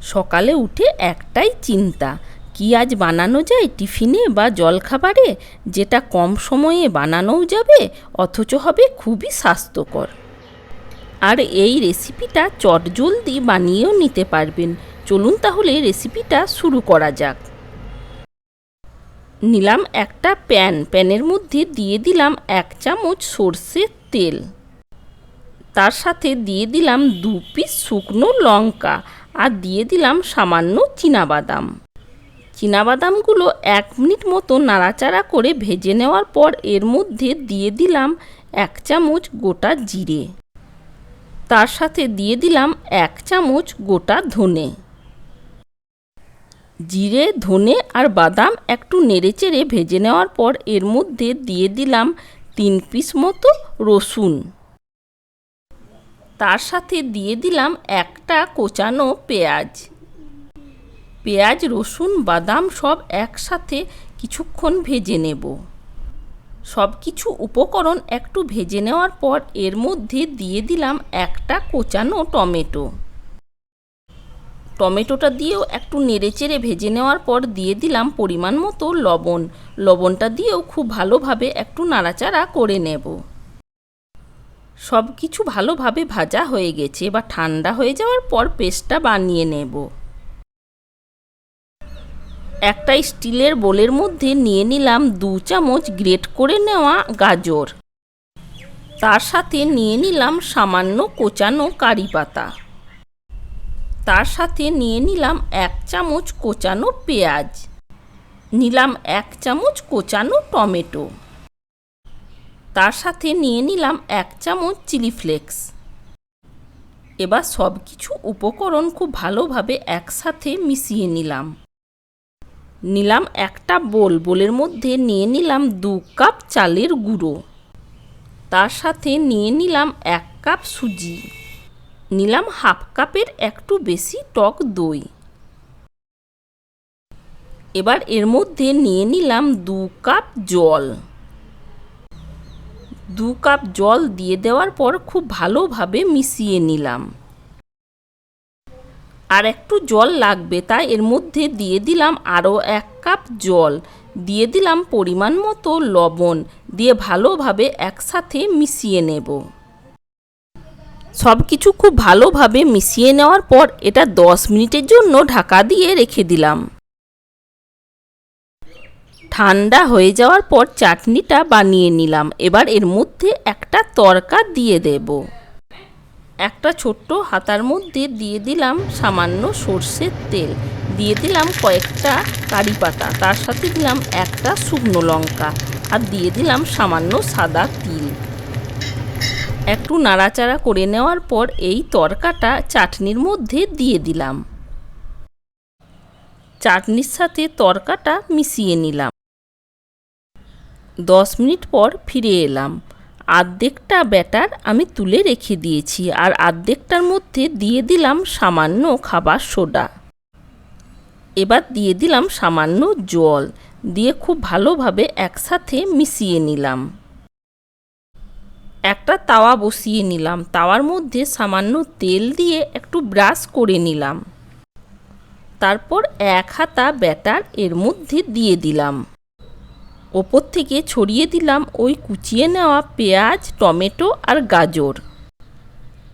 সকালে উঠে একটাই চিন্তা, কি আজ বানানো যায় টিফিনে বা জলখাবারে? যেটা কম সময়ে বানানোও যাবে, অথচ হবে খুবই স্বাস্থ্যকর। আর এই রেসিপিটা চটজলদি বানিয়েও নিতে পারবেন। চলুন তাহলে রেসিপিটা শুরু করা যাক। নিলাম একটা প্যান। প্যানের মধ্যে দিয়ে দিলাম এক চামচ সর্ষের তেল। তার সাথে দিয়ে দিলাম দু পিস শুকনো লঙ্কা। আর দিয়ে দিলাম সামান্য চীনাবাদাম। চীনাবাদামগুলো এক মিনিট মতো নাড়াচাড়া করে ভেজে নেওয়ার পর এর মধ্যে দিয়ে দিলাম এক চামচ গোটা জিরে। তার সাথে দিয়ে দিলাম এক চামচ গোটা ধনে। জিরে, ধনে আর বাদাম একটু নেড়েচেড়ে ভেজে নেওয়ার পর এর মধ্যে দিয়ে দিলাম তিন পিস মতো রসুন। তার সাথে দিয়ে দিলাম একটা কোচানো পেঁয়াজ। পেঁয়াজ, রসুন, বাদাম সব একসাথে কিছুক্ষণ ভেজে নেব। সব কিছু উপকরণ একটু ভেজে নেওয়ার পর এর মধ্যে দিয়ে দিলাম একটা কোচানো টমেটো। টমেটোটা দিয়েও একটু নেড়েচেড়ে ভেজে নেওয়ার পর দিয়ে দিলাম পরিমাণ মতো লবণ। লবণটা দিয়েও খুব ভালোভাবে একটু নাড়াচাড়া করে নেব। সব কিছু ভালোভাবে ভাজা হয়ে গেছে বা ঠান্ডা হয়ে যাওয়ার পর পেস্টটা বানিয়ে নেব। একটা স্টিলের বোলের মধ্যে নিয়ে নিলাম দু চামচ গ্রেট করে নেওয়া গাজর। তার সাথে নিয়ে নিলাম সামান্য কোচানো কারি পাতা। তার সাথে নিয়ে নিলাম এক চামচ কোচানো পেঁয়াজ। নিলাম এক চামচ কোচানো টমেটো। তার সাথে নিয়ে নিলাম এক চামচ চিলি ফ্লেক্স। এবার সব কিছু উপকরণ খুব ভালোভাবে একসাথে মিশিয়ে নিলাম। নিলাম একটা বোল, বোলের মধ্যে নিয়ে নিলাম দু কাপ চালের গুঁড়ো। তার সাথে নিয়ে নিলাম এক কাপ সুজি। নিলাম হাফ কাপের একটু বেশি টক দই। এবার এর মধ্যে নিয়ে নিলাম দু কাপ জল। দু কাপ জল দিয়ে দেওয়ার পর খুব ভালোভাবে মিশিয়ে নিলাম। আর একটু জল লাগবে তাই এর মধ্যে দিয়ে দিলাম আরও এক কাপ জল। দিয়ে দিলাম পরিমাণ মতো লবণ। দিয়ে ভালোভাবে একসাথে মিশিয়ে নেব। সব কিছু খুব ভালোভাবে মিশিয়ে নেওয়ার পর এটা দশ মিনিটের জন্য ঢাকা দিয়ে রেখে দিলাম। ঠান্ডা হয়ে যাওয়ার পর চাটনিটা বানিয়ে নিলাম। এবার এর মধ্যে একটা তরকা দিয়ে দেব। একটা ছোট্ট হাতার মধ্যে দিয়ে দিলাম সামান্য সর্ষের তেল। দিয়ে দিলাম কয়েকটা কারি পাতা। তার সাথে দিলাম একটা শুকনো লঙ্কা। আর দিয়ে দিলাম সামান্য সাদা তিল। একটু নাড়াচাড়া করে নেওয়ার পর এই তরকাটা চাটনির মধ্যে দিয়ে দিলাম। চাটনির সাথে তরকাটা মিশিয়ে নিলাম। দশ মিনিট পর ফিরে এলাম। আর্ধেকটা ব্যাটার আমি তুলে রেখে দিয়েছি আর আর্ধেকটার মধ্যে দিয়ে দিলাম সামান্য খাবার সোডা। এবার দিয়ে দিলাম সামান্য জল। দিয়ে খুব ভালোভাবে একসাথে মিশিয়ে নিলাম। একটা তাওয়া বসিয়ে নিলাম। তাওয়ার মধ্যে সামান্য তেল দিয়ে একটু ব্রাশ করে নিলাম। তারপর এক হাতা ব্যাটার এর মধ্যে দিয়ে দিলাম। ওপর থেকে ছড়িয়ে দিলাম ওই কুচিয়ে নেওয়া পেঁয়াজ, টমেটো আর গাজর।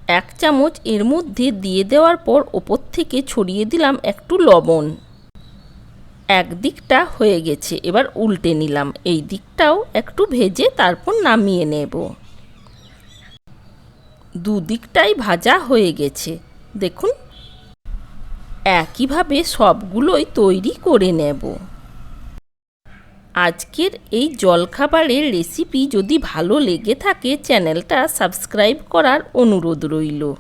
এক চামচ এর মধ্যে দিয়ে দেওয়ার পর ওপর থেকে ছড়িয়ে দিলাম একটু লবণ। এক দিকটা হয়ে গেছে, এবার উল্টে নিলাম। এই দিকটাও একটু ভেজে তারপর নামিয়ে নেব। দুদিকটাই ভাজা হয়ে গেছে। দেখুন, একইভাবে সবগুলোই তৈরি করে নেব। আজকের এই জলখাবারের রেসিপি যদি ভালো লেগে থাকে, চ্যানেলটা সাবস্ক্রাইব করার অনুরোধ রইল।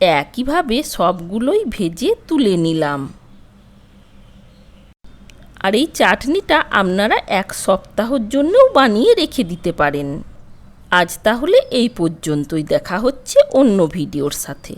একইভাবে সবগুলোই ভেজে তুলে নিলাম। আর এই চাটনিটা আপনারা এক সপ্তাহের জন্যও বানিয়ে রেখে দিতে পারেন। আজ তাহলে এই পর্যন্তই। দেখা হচ্ছে অন্য ভিডিওর সাথে।